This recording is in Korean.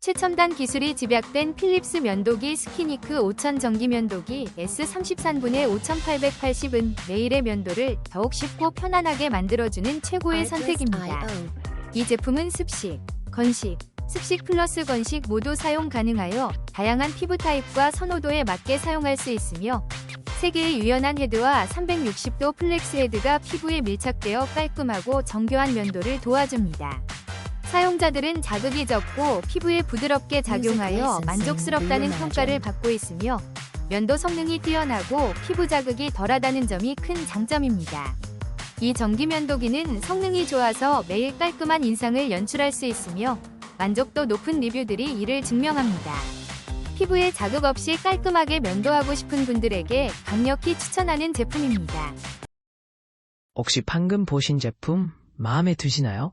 최첨단 기술이 집약된 필립스 면도기 스키니크 5000 전기 면도기 S33분의 5880은 매일의 면도를 더욱 쉽고 편안하게 만들어주는 최고의 선택입니다. 이 제품은 습식, 건식, 습식 플러스 건식 모두 사용 가능하여 다양한 피부 타입과 선호도에 맞게 사용할 수 있으며 3개의 유연한 헤드와 360도 플렉스 헤드가 피부에 밀착되어 깔끔하고 정교한 면도를 도와줍니다. 사용자들은 자극이 적고 피부에 부드럽게 작용하여 만족스럽다는 평가를 받고 있으며 면도 성능이 뛰어나고 피부 자극이 덜하다는 점이 큰 장점입니다. 이 전기 면도기는 성능이 좋아서 매일 깔끔한 인상을 연출할 수 있으며 만족도 높은 리뷰들이 이를 증명합니다. 피부에 자극 없이 깔끔하게 면도하고 싶은 분들에게 강력히 추천하는 제품입니다. 혹시 방금 보신 제품 마음에 드시나요?